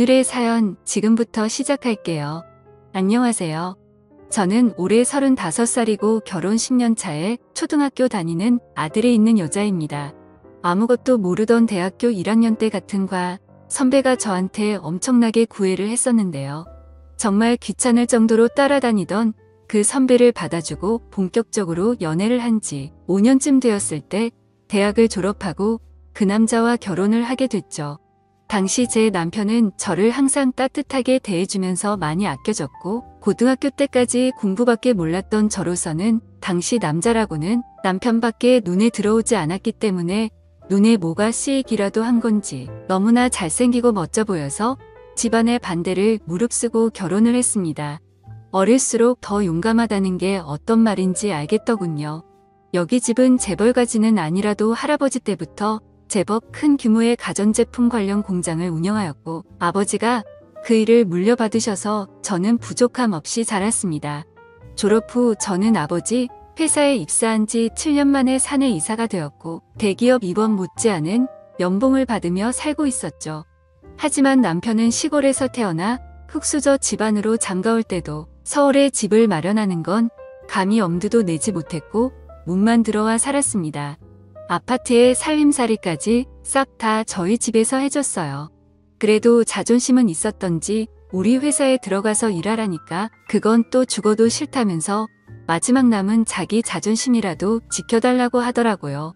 오늘의 사연 지금부터 시작할게요. 안녕하세요. 저는 올해 35살이고 결혼 10년 차에 초등학교 다니는 아들이 있는 여자입니다. 아무것도 모르던 대학교 1학년 때 같은 과 선배가 저한테 엄청나게 구애를 했었는데요. 정말 귀찮을 정도로 따라다니던 그 선배를 받아주고 본격적으로 연애를 한 지 5년쯤 되었을 때 대학을 졸업하고 그 남자와 결혼을 하게 됐죠. 당시 제 남편은 저를 항상 따뜻하게 대해주면서 많이 아껴줬고 고등학교 때까지 공부밖에 몰랐던 저로서는 당시 남자라고는 남편밖에 눈에 들어오지 않았기 때문에 눈에 뭐가 쓰이기라도 한 건지 너무나 잘생기고 멋져 보여서 집안의 반대를 무릅쓰고 결혼을 했습니다. 어릴수록 더 용감하다는 게 어떤 말인지 알겠더군요. 여기 집은 재벌가지는 아니라도 할아버지 때부터 제법 큰 규모의 가전제품 관련 공장을 운영하였고 아버지가 그 일을 물려받으셔서 저는 부족함 없이 자랐습니다. 졸업 후 저는 아버지 회사에 입사한 지 7년 만에 사내 이사가 되었고 대기업 입원 못지않은 연봉을 받으며 살고 있었죠. 하지만 남편은 시골에서 태어나 흙수저 집안으로 장가올 때도 서울에 집을 마련하는 건 감히 엄두도 내지 못했고 문만 들어와 살았습니다. 아파트에 살림살이까지 싹 다 저희 집에서 해줬어요. 그래도 자존심은 있었던지 우리 회사에 들어가서 일하라니까 그건 또 죽어도 싫다면서 마지막 남은 자기 자존심이라도 지켜달라고 하더라고요.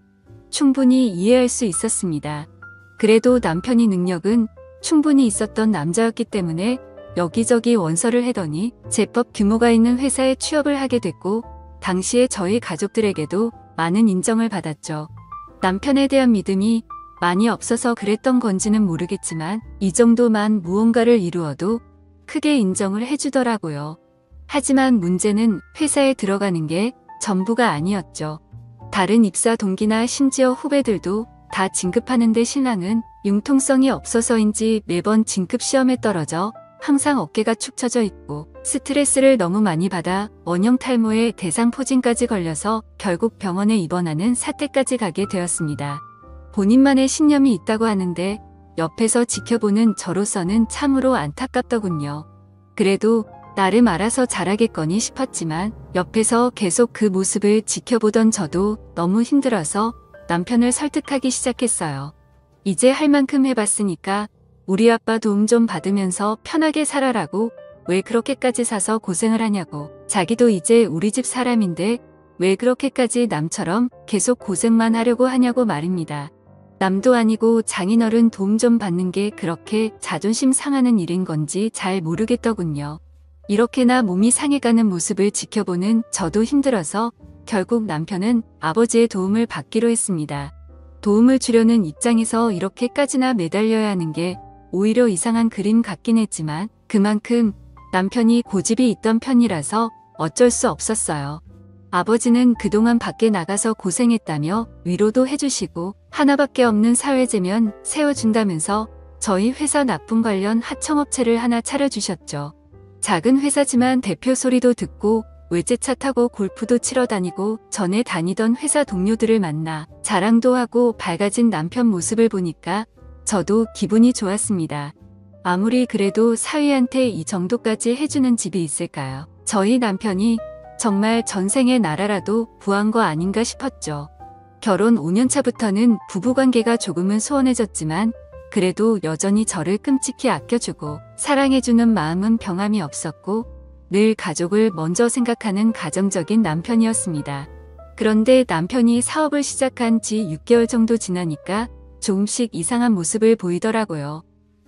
충분히 이해할 수 있었습니다. 그래도 남편이 능력은 충분히 있었던 남자였기 때문에 여기저기 원서를 해더니 제법 규모가 있는 회사에 취업을 하게 됐고 당시에 저희 가족들에게도 많은 인정을 받았죠. 남편에 대한 믿음이 많이 없어서 그랬던 건지는 모르겠지만 이 정도만 무언가를 이루어도 크게 인정을 해주더라고요. 하지만 문제는 회사에 들어가는 게 전부가 아니었죠. 다른 입사 동기나 심지어 후배들도 다 진급하는데 신랑은 융통성이 없어서인지 매번 진급 시험에 떨어져 항상 어깨가 축 처져 있고 스트레스를 너무 많이 받아 원형 탈모에 대상 포진까지 걸려서 결국 병원에 입원하는 사태까지 가게 되었습니다. 본인만의 신념이 있다고 하는데 옆에서 지켜보는 저로서는 참으로 안타깝더군요. 그래도 나름 알아서 잘하겠거니 싶었지만 옆에서 계속 그 모습을 지켜보던 저도 너무 힘들어서 남편을 설득하기 시작했어요. 이제 할 만큼 해봤으니까 우리 아빠 도움 좀 받으면서 편하게 살아라고 왜 그렇게까지 사서 고생을 하냐고 자기도 이제 우리 집 사람인데 왜 그렇게까지 남처럼 계속 고생만 하려고 하냐고 말입니다. 남도 아니고 장인어른 도움 좀 받는 게 그렇게 자존심 상하는 일인 건지 잘 모르겠더군요. 이렇게나 몸이 상해가는 모습을 지켜보는 저도 힘들어서 결국 남편은 아버지의 도움을 받기로 했습니다. 도움을 주려는 입장에서 이렇게까지나 매달려야 하는 게 오히려 이상한 그림 같긴 했지만 그만큼 남편이 고집이 있던 편이라서 어쩔 수 없었어요. 아버지는 그동안 밖에 나가서 고생했다며 위로도 해주시고 하나밖에 없는 사회제면 세워준다면서 저희 회사 납품 관련 하청업체를 하나 차려주셨죠. 작은 회사지만 대표 소리도 듣고 외제차 타고 골프도 치러 다니고 전에 다니던 회사 동료들을 만나 자랑도 하고 밝아진 남편 모습을 보니까 저도 기분이 좋았습니다. 아무리 그래도 사위한테 이 정도까지 해주는 집이 있을까요? 저희 남편이 정말 전생의 나라라도 구한 거 아닌가 싶었죠. 결혼 5년차부터는 부부관계가 조금은 소원해졌지만 그래도 여전히 저를 끔찍히 아껴주고 사랑해주는 마음은 병함이 없었고 늘 가족을 먼저 생각하는 가정적인 남편이었습니다. 그런데 남편이 사업을 시작한 지 6개월 정도 지나니까 조금씩 이상한 모습을 보이더라고요.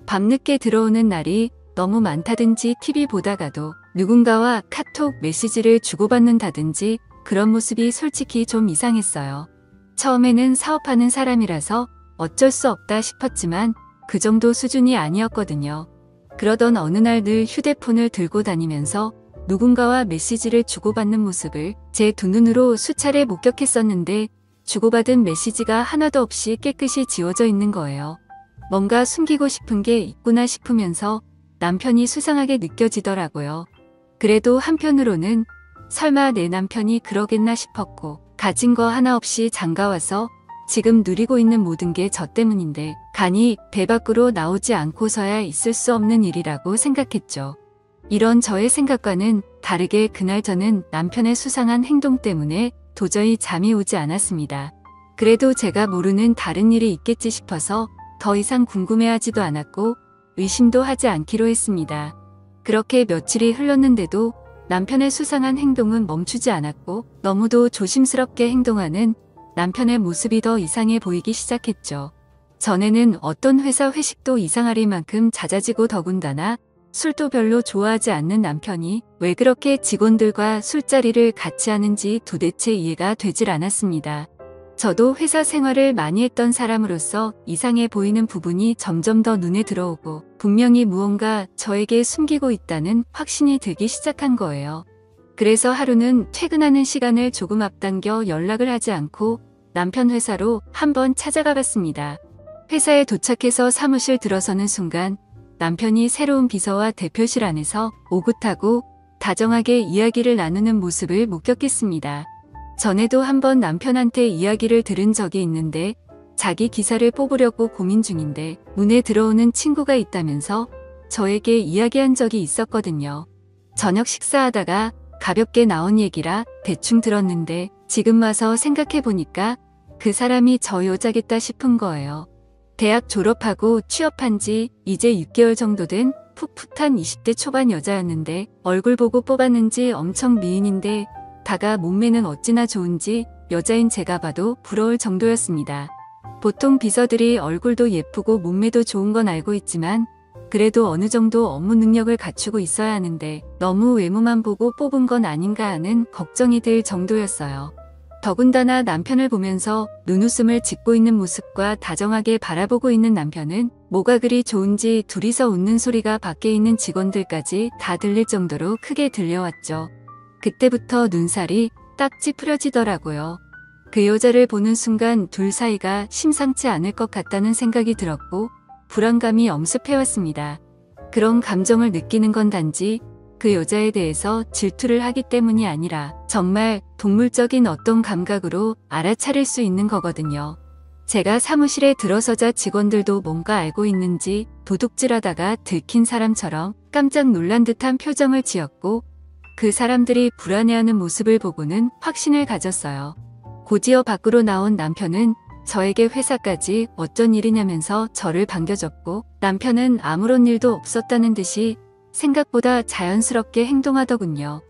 밤늦게 들어오는 날이 너무 많다든지 TV 보다가도 누군가와 카톡 메시지를 주고받는다든지 그런 모습이 솔직히 좀 이상했어요. 처음에는 사업하는 사람이라서 어쩔 수 없다 싶었지만 그 정도 수준이 아니었거든요. 그러던 어느 날 늘 휴대폰을 들고 다니면서 누군가와 메시지를 주고받는 모습을 제 두 눈으로 수차례 목격했었는데 주고받은 메시지가 하나도 없이 깨끗이 지워져 있는 거예요. 뭔가 숨기고 싶은 게 있구나 싶으면서 남편이 수상하게 느껴지더라고요. 그래도 한편으로는 설마 내 남편이 그러겠나 싶었고 가진 거 하나 없이 장가와서 지금 누리고 있는 모든 게 저 때문인데 간이 배 밖으로 나오지 않고서야 있을 수 없는 일이라고 생각했죠. 이런 저의 생각과는 다르게 그날 저는 남편의 수상한 행동 때문에 도저히 잠이 오지 않았습니다. 그래도 제가 모르는 다른 일이 있겠지 싶어서 더 이상 궁금해하지도 않았고 의심도 하지 않기로 했습니다. 그렇게 며칠이 흘렀는데도 남편의 수상한 행동은 멈추지 않았고 너무도 조심스럽게 행동하는 남편의 모습이 더 이상해 보이기 시작했죠. 전에는 어떤 회사 회식도 이상하리 만큼 잦아지고 더군다나 술도 별로 좋아하지 않는 남편이 왜 그렇게 직원들과 술자리를 같이 하는지 도대체 이해가 되질 않았습니다. 저도 회사 생활을 많이 했던 사람으로서 이상해 보이는 부분이 점점 더 눈에 들어오고 분명히 무언가 저에게 숨기고 있다는 확신이 들기 시작한 거예요. 그래서 하루는 퇴근하는 시간을 조금 앞당겨 연락을 하지 않고 남편 회사로 한번 찾아가 봤습니다. 회사에 도착해서 사무실 들어서는 순간 남편이 새로운 비서와 대표실 안에서 오긋하고 다정하게 이야기를 나누는 모습을 목격했습니다. 전에도 한번 남편한테 이야기를 들은 적이 있는데 자기 기사를 뽑으려고 고민 중인데 문에 들어오는 친구가 있다면서 저에게 이야기한 적이 있었거든요. 저녁 식사하다가 가볍게 나온 얘기라 대충 들었는데 지금 와서 생각해 보니까 그 사람이 저 여자겠다 싶은 거예요. 대학 졸업하고 취업한 지 이제 6개월 정도 된 풋풋한 20대 초반 여자였는데 얼굴 보고 뽑았는지 엄청 미인인데 다가 몸매는 어찌나 좋은지 여자인 제가 봐도 부러울 정도였습니다. 보통 비서들이 얼굴도 예쁘고 몸매도 좋은 건 알고 있지만 그래도 어느 정도 업무 능력을 갖추고 있어야 하는데 너무 외모만 보고 뽑은 건 아닌가 하는 걱정이 들 정도였어요. 더군다나 남편을 보면서 눈웃음을 짓고 있는 모습과 다정하게 바라보고 있는 남편은 뭐가 그리 좋은지 둘이서 웃는 소리가 밖에 있는 직원들까지 다 들릴 정도로 크게 들려왔죠. 그때부터 눈살이 딱 찌푸려지더라고요. 그 여자를 보는 순간 둘 사이가 심상치 않을 것 같다는 생각이 들었고 불안감이 엄습해왔습니다. 그런 감정을 느끼는 건 단지 그 여자에 대해서 질투를 하기 때문이 아니라 정말 동물적인 어떤 감각으로 알아차릴 수 있는 거거든요. 제가 사무실에 들어서자 직원들도 뭔가 알고 있는지 도둑질하다가 들킨 사람처럼 깜짝 놀란 듯한 표정을 지었고 그 사람들이 불안해하는 모습을 보고는 확신을 가졌어요. 곧이어 밖으로 나온 남편은 저에게 회사까지 어쩐 일이냐면서 저를 반겨줬고 남편은 아무런 일도 없었다는 듯이 생각보다 자연스럽게 행동하더군요.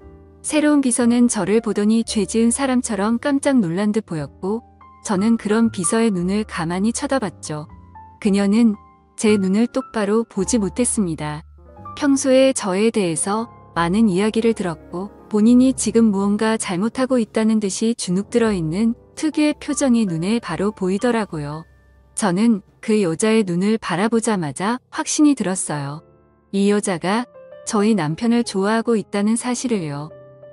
새로운 비서는 저를 보더니 죄 지은 사람처럼 깜짝 놀란 듯 보였고 저는 그런 비서의 눈을 가만히 쳐다봤죠. 그녀는 제 눈을 똑바로 보지 못했습니다. 평소에 저에 대해서 많은 이야기를 들었고 본인이 지금 무언가 잘못하고 있다는 듯이 주눅 들어 있는 특유의 표정이 눈에 바로 보이더라고요. 저는 그 여자의 눈을 바라보자마자 확신이 들었어요. 이 여자가 저희 남편을 좋아하고 있다는 사실을요.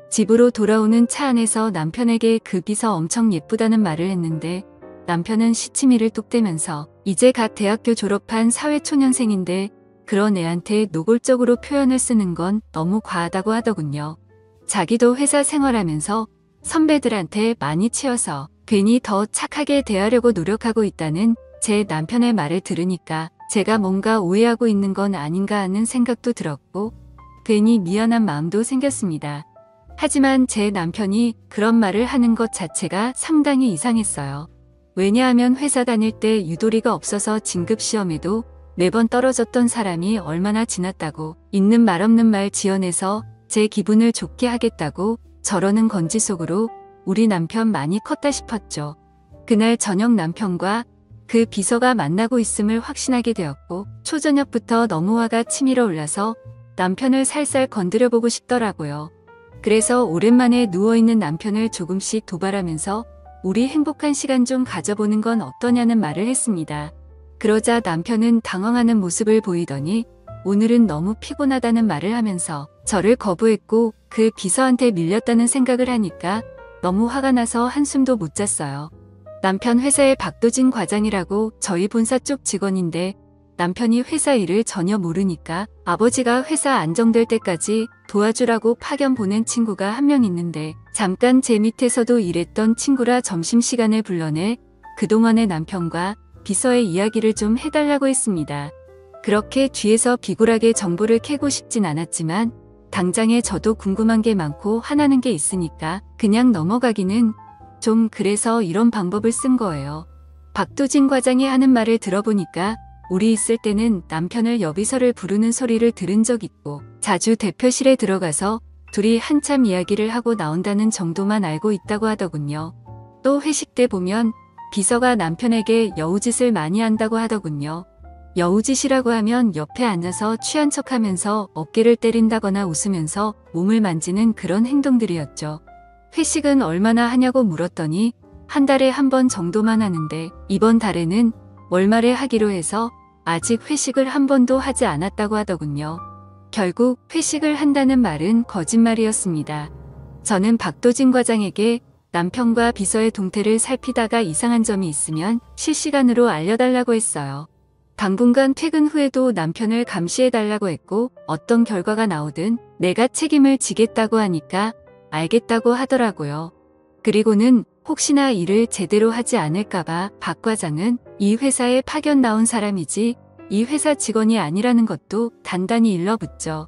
집으로 돌아오는 차 안에서 남편에게 그 비서 엄청 예쁘다는 말을 했는데 남편은 시치미를 뚝 대면서 이제 갓 대학교 졸업한 사회초년생인데 그런 애한테 노골적으로 표현을 쓰는 건 너무 과하다고 하더군요. 자기도 회사 생활하면서 선배들한테 많이 치여서 괜히 더 착하게 대하려고 노력하고 있다는 제 남편의 말을 들으니까 제가 뭔가 오해하고 있는 건 아닌가 하는 생각도 들었고 괜히 미안한 마음도 생겼습니다. 하지만 제 남편이 그런 말을 하는 것 자체가 상당히 이상했어요. 왜냐하면 회사 다닐 때 유도리가 없어서 진급시험에도 매번 떨어졌던 사람이 얼마나 지났다고 있는 말 없는 말 지어내서 제 기분을 좋게 하겠다고 저러는 건지 속으로 우리 남편 많이 컸다 싶었죠. 그날 저녁 남편과 그 비서가 만나고 있음을 확신하게 되었고 초저녁부터 너무 화가 치밀어 올라서 남편을 살살 건드려 보고 싶더라고요. 그래서 오랜만에 누워있는 남편을 조금씩 도발하면서 우리 행복한 시간 좀 가져보는 건 어떠냐는 말을 했습니다. 그러자 남편은 당황하는 모습을 보이더니 오늘은 너무 피곤하다는 말을 하면서 저를 거부했고 그 비서한테 밀렸다는 생각을 하니까 너무 화가 나서 한숨도 못 잤어요. 남편 회사의 박도진 과장이라고 저희 본사 쪽 직원인데 남편이 회사 일을 전혀 모르니까 아버지가 회사 안정될 때까지 도와주라고 파견 보낸 친구가 한 명 있는데 잠깐 제 밑에서도 일했던 친구라 점심시간에 불러내 그동안의 남편과 비서의 이야기를 좀 해달라고 했습니다. 그렇게 뒤에서 비굴하게 정보를 캐고 싶진 않았지만 당장에 저도 궁금한 게 많고 화나는 게 있으니까 그냥 넘어가기는 좀 그래서 이런 방법을 쓴 거예요. 박도진 과장이 하는 말을 들어보니까 우리 있을 때는 남편을 여비서를 부르는 소리를 들은 적 있고 자주 대표실에 들어가서 둘이 한참 이야기를 하고 나온다는 정도만 알고 있다고 하더군요. 또 회식 때 보면 비서가 남편에게 여우짓을 많이 한다고 하더군요. 여우짓이라고 하면 옆에 앉아서 취한 척 하면서 어깨를 때린다거나 웃으면서 몸을 만지는 그런 행동들이었죠. 회식은 얼마나 하냐고 물었더니 한 달에 한 번 정도만 하는데 이번 달에는 월말에 하기로 해서 아직 회식을 한 번도 하지 않았다고 하더군요. 결국 회식을 한다는 말은 거짓말이었습니다. 저는 박도진 과장에게 남편과 비서의 동태를 살피다가 이상한 점이 있으면 실시간으로 알려달라고 했어요. 당분간 퇴근 후에도 남편을 감시해달라고 했고 어떤 결과가 나오든 내가 책임을 지겠다고 하니까 알겠다고 하더라고요. 그리고는 혹시나 일을 제대로 하지 않을까봐 박 과장은 이 회사에 파견 나온 사람이지 이 회사 직원이 아니라는 것도 단단히 일러붙죠.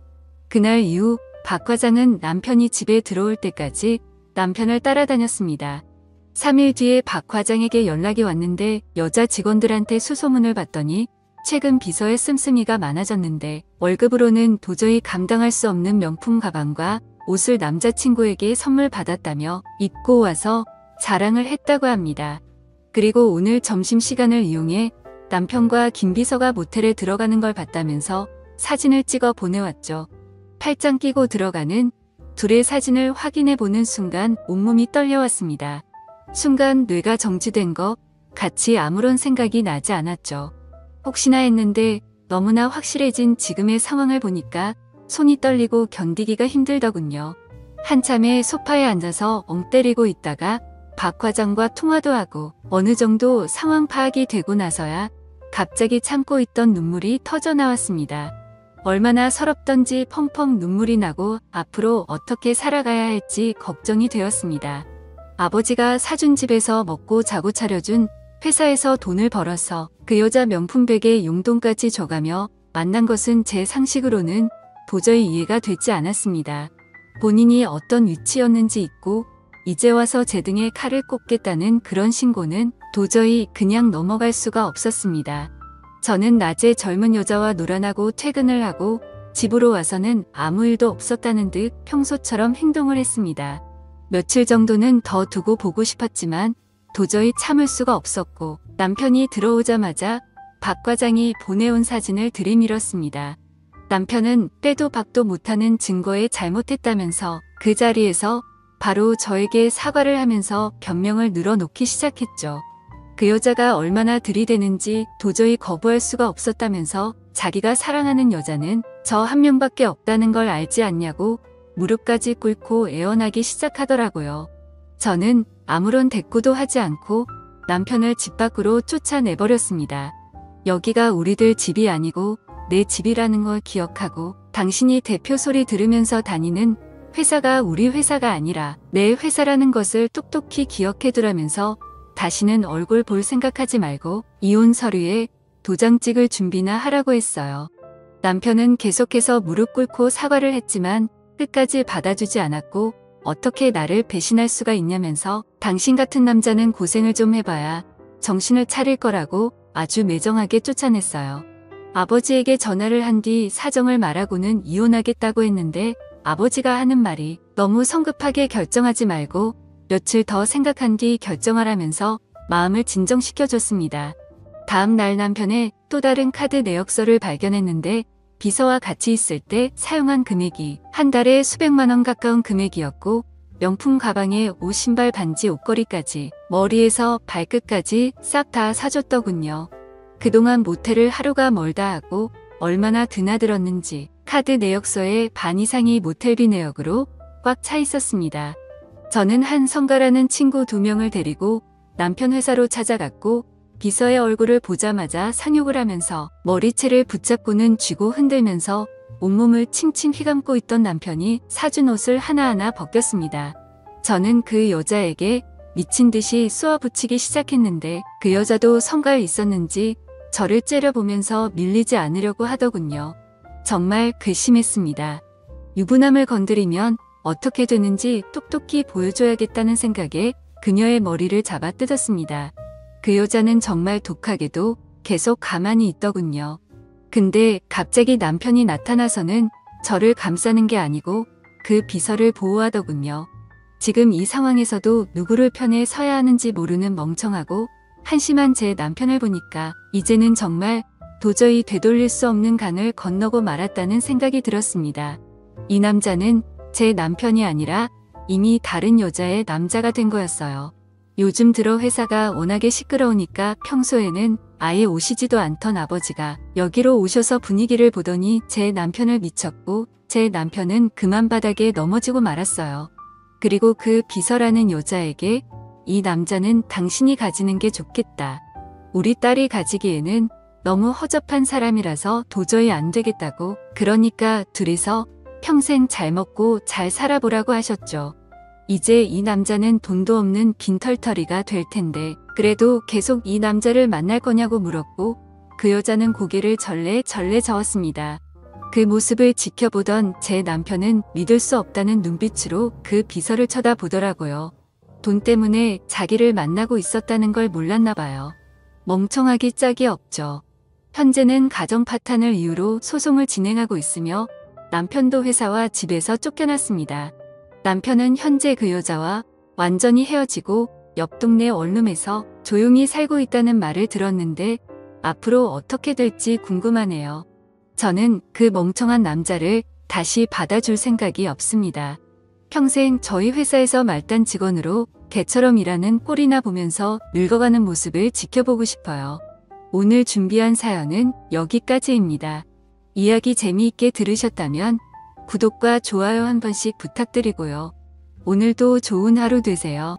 그날 이후 박 과장은 남편이 집에 들어올 때까지 남편을 따라다녔습니다. 3일 뒤에 박 과장에게 연락이 왔는데 여자 직원들한테 수소문을 받더니 최근 비서의 씀씀이가 많아졌는데 월급으로는 도저히 감당할 수 없는 명품 가방과 옷을 남자친구에게 선물 받았다며 입고 와서 자랑을 했다고 합니다. 그리고 오늘 점심시간을 이용해 남편과 김 비서가 모텔에 들어가는 걸 봤다면서 사진을 찍어 보내왔죠. 팔짱 끼고 들어가는 둘의 사진을 확인해 보는 순간 온몸이 떨려왔습니다. 순간 뇌가 정지된 것 같이 아무런 생각이 나지 않았죠. 혹시나 했는데 너무나 확실해진 지금의 상황을 보니까 손이 떨리고 견디기가 힘들더군요. 한참에 소파에 앉아서 엉 때리고 있다가 박 과장과 통화도 하고 어느 정도 상황 파악이 되고 나서야 갑자기 참고 있던 눈물이 터져 나왔습니다. 얼마나 서럽던지 펑펑 눈물이 나고 앞으로 어떻게 살아가야 할지 걱정이 되었습니다. 아버지가 사준 집에서 먹고 자고 차려준 회사에서 돈을 벌어서 그 여자 명품백에 용돈까지 줘가며 만난 것은 제 상식으로는 도저히 이해가 되지 않았습니다. 본인이 어떤 위치였는지 잊고 이제 와서 제 등에 칼을 꽂겠다는 그런 신고는 도저히 그냥 넘어갈 수가 없었습니다. 저는 낮에 젊은 여자와 놀아나고 퇴근을 하고 집으로 와서는 아무 일도 없었다는 듯 평소처럼 행동을 했습니다. 며칠 정도는 더 두고 보고 싶었지만 도저히 참을 수가 없었고 남편이 들어오자마자 박 과장이 보내온 사진을 들이밀었습니다. 남편은 때도 박도 못하는 증거에 잘못했다면서 그 자리에서 바로 저에게 사과를 하면서 변명을 늘어놓기 시작했죠. 그 여자가 얼마나 들이대는지 도저히 거부할 수가 없었다면서 자기가 사랑하는 여자는 저 한 명밖에 없다는 걸 알지 않냐고 무릎까지 꿇고 애원하기 시작하더라고요. 저는 아무런 대꾸도 하지 않고 남편을 집 밖으로 쫓아내버렸습니다. 여기가 우리들 집이 아니고 내 집이라는 걸 기억하고 당신이 대표 소리 들으면서 다니는 회사가 우리 회사가 아니라 내 회사라는 것을 똑똑히 기억해두라면서 다시는 얼굴 볼 생각하지 말고 이혼 서류에 도장 찍을 준비나 하라고 했어요. 남편은 계속해서 무릎 꿇고 사과를 했지만 끝까지 받아주지 않았고 어떻게 나를 배신할 수가 있냐면서 당신 같은 남자는 고생을 좀 해봐야 정신을 차릴 거라고 아주 매정하게 쫓아냈어요. 아버지에게 전화를 한 뒤 사정을 말하고는 이혼하겠다고 했는데 아버지가 하는 말이 너무 성급하게 결정하지 말고 며칠 더 생각한 뒤 결정하라면서 마음을 진정시켜줬습니다. 다음 날 남편의 또 다른 카드 내역서를 발견했는데 비서와 같이 있을 때 사용한 금액이 한 달에 수백만 원 가까운 금액이었고 명품 가방에 옷, 신발, 반지, 옷걸이까지 머리에서 발끝까지 싹 다 사줬더군요. 그동안 모텔을 하루가 멀다 하고 얼마나 드나들었는지 카드 내역서의 반 이상이 모텔비 내역으로 꽉 차 있었습니다. 저는 한 성가라는 친구 두 명을 데리고 남편 회사로 찾아갔고 비서의 얼굴을 보자마자 상욕을 하면서 머리채를 붙잡고는 쥐고 흔들면서 온몸을 칭칭 휘감고 있던 남편이 사준 옷을 하나하나 벗겼습니다. 저는 그 여자에게 미친 듯이 쏘아붙이기 시작했는데 그 여자도 성가에 있었는지 저를 째려보면서 밀리지 않으려고 하더군요. 정말 괘씸했습니다. 유부남을 건드리면 어떻게 되는지 똑똑히 보여줘야겠다는 생각에 그녀의 머리를 잡아 뜯었습니다. 그 여자는 정말 독하게도 계속 가만히 있더군요. 근데 갑자기 남편이 나타나서는 저를 감싸는 게 아니고 그 비서를 보호하더군요. 지금 이 상황에서도 누구를 편에 서야 하는지 모르는 멍청하고 한심한 제 남편을 보니까 이제는 정말 도저히 되돌릴 수 없는 강을 건너고 말았다는 생각이 들었습니다. 이 남자는 제 남편이 아니라 이미 다른 여자의 남자가 된 거였어요. 요즘 들어 회사가 워낙에 시끄러우니까 평소에는 아예 오시지도 않던 아버지가 여기로 오셔서 분위기를 보더니 제 남편을 미쳤고 제 남편은 그만 바닥에 넘어지고 말았어요. 그리고 그 비서라는 여자에게 이 남자는 당신이 가지는 게 좋겠다. 우리 딸이 가지기에는 너무 허접한 사람이라서 도저히 안 되겠다고 그러니까 둘이서 평생 잘 먹고 잘 살아보라고 하셨죠. 이제 이 남자는 돈도 없는 빈털터리가 될 텐데 그래도 계속 이 남자를 만날 거냐고 물었고 그 여자는 고개를 절레 절레 저었습니다. 그 모습을 지켜보던 제 남편은 믿을 수 없다는 눈빛으로 그 비서를 쳐다보더라고요. 돈 때문에 자기를 만나고 있었다는 걸 몰랐나 봐요. 멍청하기 짝이 없죠. 현재는 가정 파탄을 이유로 소송을 진행하고 있으며 남편도 회사와 집에서 쫓겨났습니다. 남편은 현재 그 여자와 완전히 헤어지고 옆 동네 원룸에서 조용히 살고 있다는 말을 들었는데 앞으로 어떻게 될지 궁금하네요. 저는 그 멍청한 남자를 다시 받아줄 생각이 없습니다. 평생 저희 회사에서 말단 직원으로 개처럼 일하는 꼴이나 보면서 늙어가는 모습을 지켜보고 싶어요. 오늘 준비한 사연은 여기까지입니다. 이야기 재미있게 들으셨다면 구독과 좋아요 한 번씩 부탁드리고요. 오늘도 좋은 하루 되세요.